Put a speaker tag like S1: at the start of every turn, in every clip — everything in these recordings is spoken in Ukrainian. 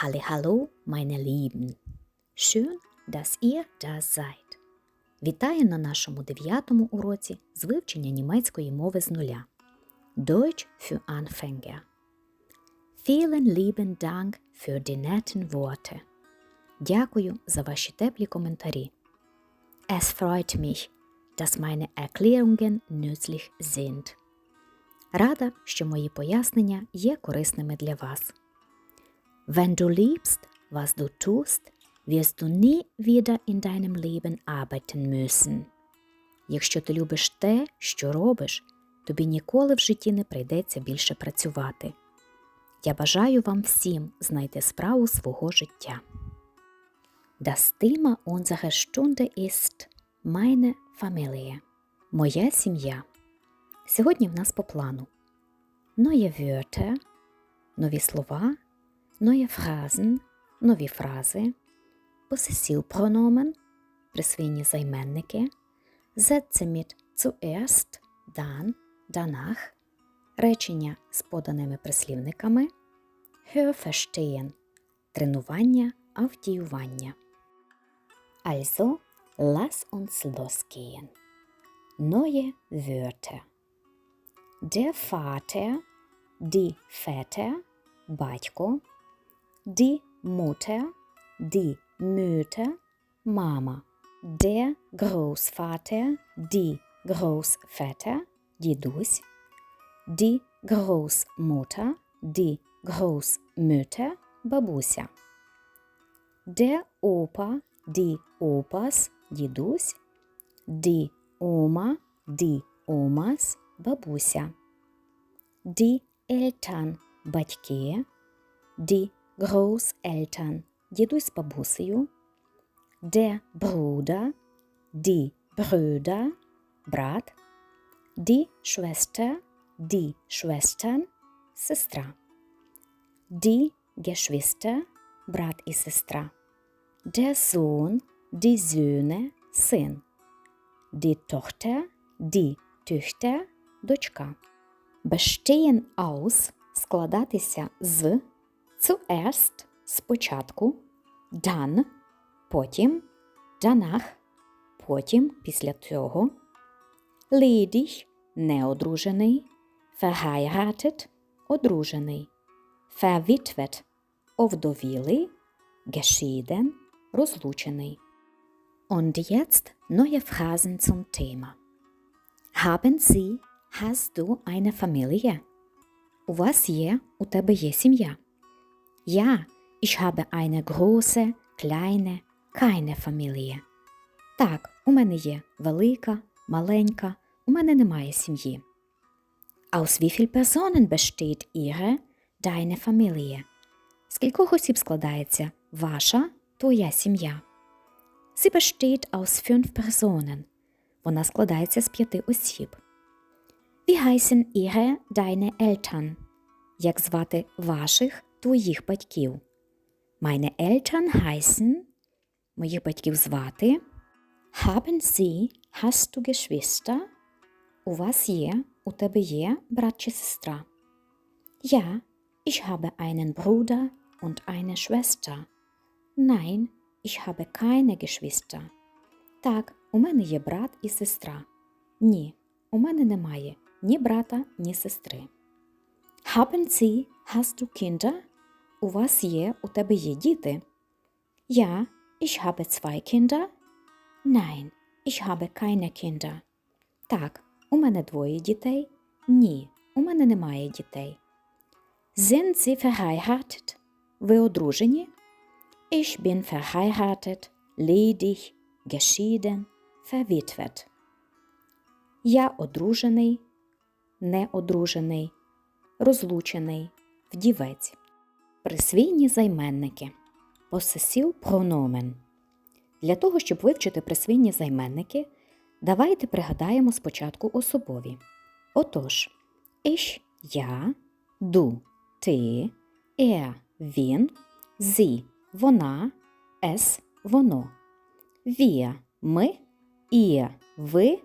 S1: Hallo, meine Lieben! Schön, dass ihr da seid. Вітаю на нашому дев'ятому уроці з вивчення німецької мови з нуля. Deutsch für Anfänger. Vielen lieben Dank für die netten Worte. Дякую за ваші теплі коментарі. Es freut mich, dass meine Erklärungen nützlich sind. Рада, що мої пояснення є корисними для вас. Wenn du liebst, was du tust, wirst du nie wieder in deinem Leben arbeiten müssen. Якщо ти любиш те, що робиш, тобі ніколи в житті не прийдеться більше працювати. Я бажаю вам всім знайти справу свого життя. Das Thema unserer Stunde ist meine Familie. Моя сім'я. Сьогодні в нас по плану. Neue Wörter, нові слова, neue Phrasen, нові фрази, Possessivpronomen, присвійні займенники, Sätze mit zuerst, dann, danach, речення з поданими прислівниками, Hörverstehen, тренування, авдіювання. Also, lass uns losgehen. Neue Wörter. Der Vater, die Väter, батько, die Mutter, die Mütter, Mama, der Großvater, die Großväter, дідусь, die Großmutter, die Großmütter, бабуся, der Opa, die Opas, дідусь, die Oma, die Omas, бабуся, die Eltern, батьки, die Großeltern, дідусь з бабусею, der Bruder, die Brüder, брат, die Schwester, die Schwestern, сестра, die Geschwister, брат і сестра, der Sohn, die Söhne, син, die Tochter, die Töchter, дочка. Bestehen aus складатися з zuerst спочатку, dann потім, danach потім після цього, ledig неодружений, verheiratet одружений, verwitwet овдовілий, geschieden розлучений. Und jetzt neue Phrasen zum Thema. Haben Sie, hast du eine Familie? У вас є, у тебе є сім'я. Ja, ich habe eine große, kleine, keine Familie. Так, у мене є велика, маленька, у мене немає сім'ї. Aus wie viel Personen besteht Ihre, deine Familie? З кількох осіб складається ваша, твоя сім'я? Sie besteht aus fünf Personen. Вона складається з п'яти осіб. Wie heißen ihre, deine Eltern? Як звати ваших, твоїх батьків? Meine Eltern heißen моїх батьків звати. Haben Sie, hast du Geschwister? У вас є, у тебе є брат чи сестра? Ja, ich habe einen Bruder und eine Schwester. Nein, ich habe keine Geschwister. Так, у мене є брат і сестра. Ні, у мене немає ні брата, ні сестри. Haben Sie, hast du Kinder? У вас є, у тебе є діти? Ja, ich habe zwei Kinder. Nein, ich habe keine Kinder. Так, у мене двоє дітей. Ні, у мене немає дітей. Sind Sie verheiratet? Ви одружені? Ich bin verheiratet, ledig, geschieden, verwitwet. Я одружений, неодружений, розлучений, вдівець. Присвійні займенники. Посесів прономен. Для того, щоб вивчити присвійні займенники, давайте пригадаємо спочатку особові. Отож, ich – я, du – ти, er – він, sie – вона, es – воно. Wir – ми, ihr – ви,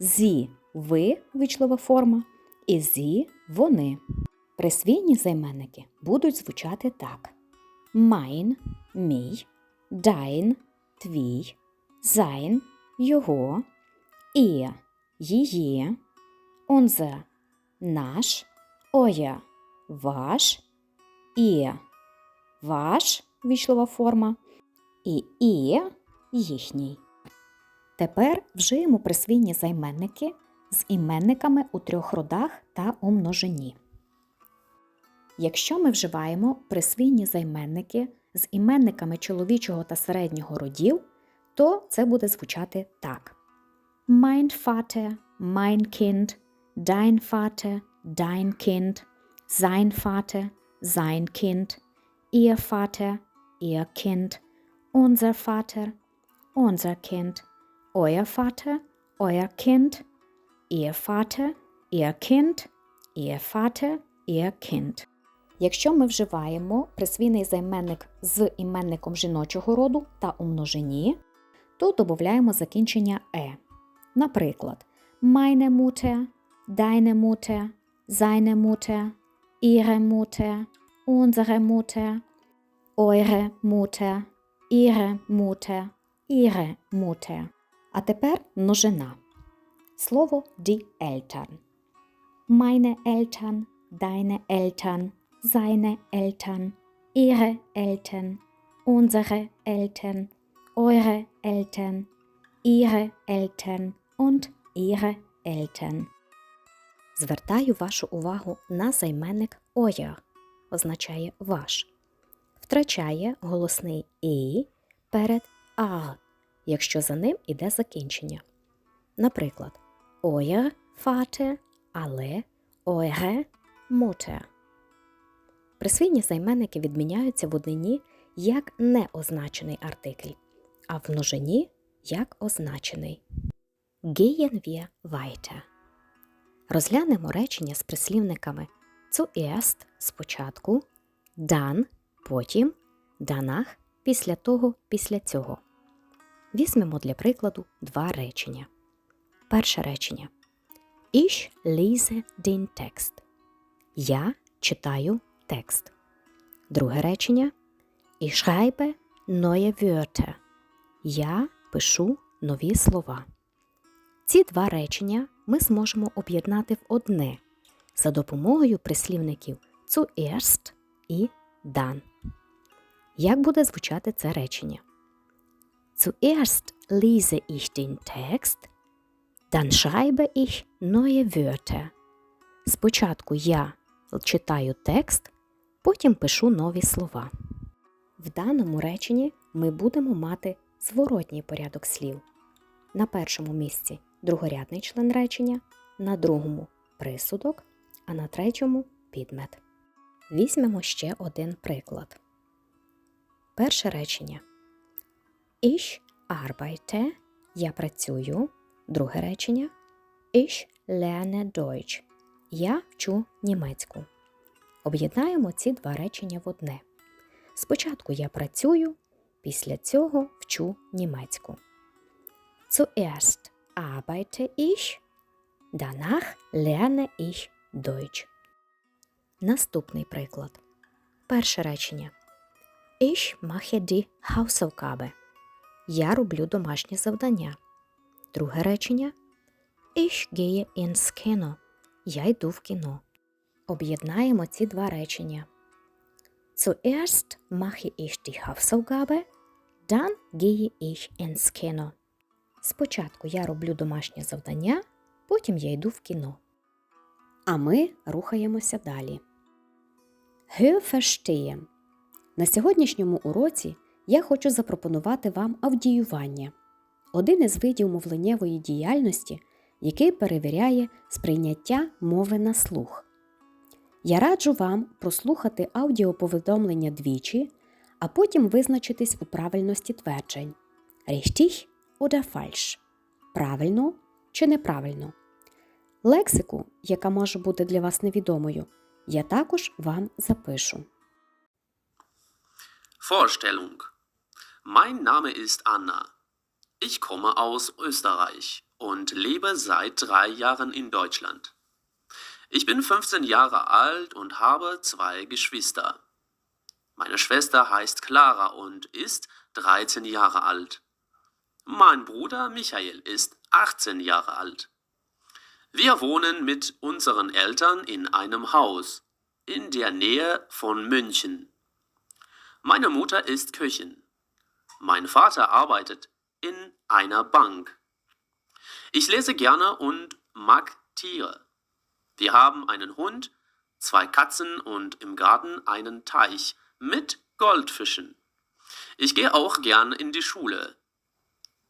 S1: sie – ви вичлова форма, і зі вони. Присвійні займенники будуть звучати так: mein, мій, dein, твій, sein, його, ihr, її, unser, наш, euer, ваш, ihr, ваш, вічлова форма, і ihr, їхній. Тепер вжиємо присвійні займенники з іменниками у трьох родах та у множині. Якщо ми вживаємо присвійні займенники з іменниками чоловічого та середнього родів, то це буде звучати так: Mein Vater, mein Kind, dein Vater, dein Kind, sein Vater, sein Kind, ihr Vater, ihr Kind, unser Vater, unser Kind, euer Vater, euer Kind, ihr Vater, ihr Kind, ihr Vater, ihr Kind. Якщо ми вживаємо присвійний займенник з іменником жіночого роду та у множині, то додаємо закінчення е. Наприклад, meine Mutter, deine Mutter, seine Mutter, ihre Mutter, unsere Mutter, eure Mutter, ihre Mutter, ihre Mutter. А тепер множина. Слово die Eltern. Meine Eltern, deine Eltern, seine Eltern, ihre Eltern, unsere Eltern, eure Eltern, ihre Eltern und ihre Eltern. Звертаю вашу увагу на займенник euer, означає ваш. Втрачає голосний і перед а, якщо за ним іде закінчення. Наприклад, euer Vater, але eure Mutter. Присвійні займенники відміняються в однині як неозначений артикль, а в множині як означений. Gehen wir weiter. Розглянемо речення з прислівниками zuerst – спочатку, dann – потім, danach – після того, після цього. Візьмемо для прикладу два речення. Перше речення. Ich lese den Text. Я читаю текст. Друге речення. Ich schreibe neue Wörter. Я пишу нові слова. Ці два речення ми зможемо об'єднати в одне за допомогою прислівників zuerst і dann. Як буде звучати це речення? Zuerst lese ich den Text, dann schreibe ich neue Wörter. Спочатку я читаю текст, потім пишу нові слова. В даному реченні ми будемо мати зворотній порядок слів. На першому місці другорядний член речення, на другому присудок, а на третьому підмет. Візьмемо ще один приклад. Перше речення. Ich arbeite я працюю. Друге речення. Ich lerne Deutsch. Я вчу німецьку. Об'єднаємо ці два речення в одне. Спочатку я працюю, після цього вчу німецьку. Zuerst arbeite ich, danach lerne ich Deutsch. Наступний приклад. Перше речення. Ich mache die Hausaufgabe. Я роблю домашнє завдання. Друге речення. Ich gehe ins Kino. Я йду в кіно. Об'єднаємо ці два речення. Zuerst mache ich die Hausaufgabe, dann gehe ich ins Kino. Спочатку я роблю домашнє завдання, потім я йду в кіно. А ми рухаємося далі. Hör. На сьогоднішньому уроці я хочу запропонувати вам авдіювання один із видів мовленнєвої діяльності, який перевіряє сприйняття мови на слух. Я раджу вам прослухати аудіоповідомлення двічі, а потім визначитись у правильності тверджень Richtig oder falsch? Правильно чи неправильно. Лексику, яка може бути для вас невідомою, я також вам запишу.
S2: Vorstellung. Mein Name ist Anna. Ich komme aus Österreich und lebe seit drei Jahren in Deutschland. Ich bin 15 Jahre alt und habe zwei Geschwister. Meine Schwester heißt Clara und ist 13 Jahre alt. Mein Bruder Michael ist 18 Jahre alt. Wir wohnen mit unseren Eltern in einem Haus in der Nähe von München. Meine Mutter ist Köchin. Mein Vater arbeitet in einer Bank. Ich lese gerne und mag Tiere. Wir haben einen Hund, zwei Katzen und im Garten einen Teich mit Goldfischen. Ich gehe auch gern in die Schule.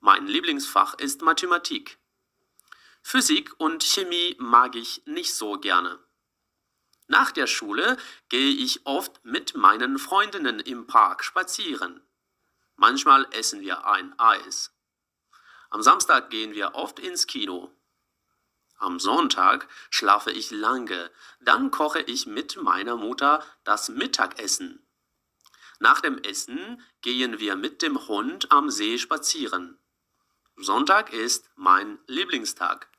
S2: Mein Lieblingsfach ist Mathematik. Physik und Chemie mag ich nicht so gerne. Nach der Schule gehe ich oft mit meinen Freundinnen im Park spazieren. Manchmal essen wir ein Eis. Am Samstag gehen wir oft ins Kino. Am Sonntag schlafe ich lange, dann koche ich mit meiner Mutter das Mittagessen. Nach dem Essen gehen wir mit dem Hund am See spazieren. Sonntag ist mein Lieblingstag.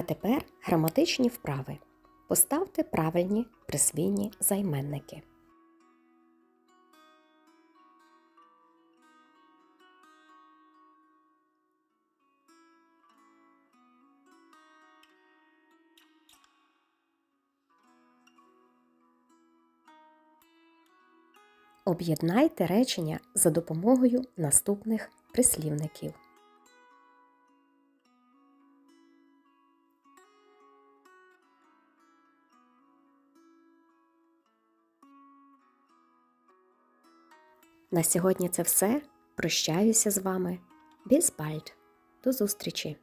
S1: А тепер граматичні вправи. Поставте правильні присвійні займенники. Об'єднайте речення за допомогою наступних прислівників. На сьогодні це все. Прощаюся з вами. Bis bald. До зустрічі!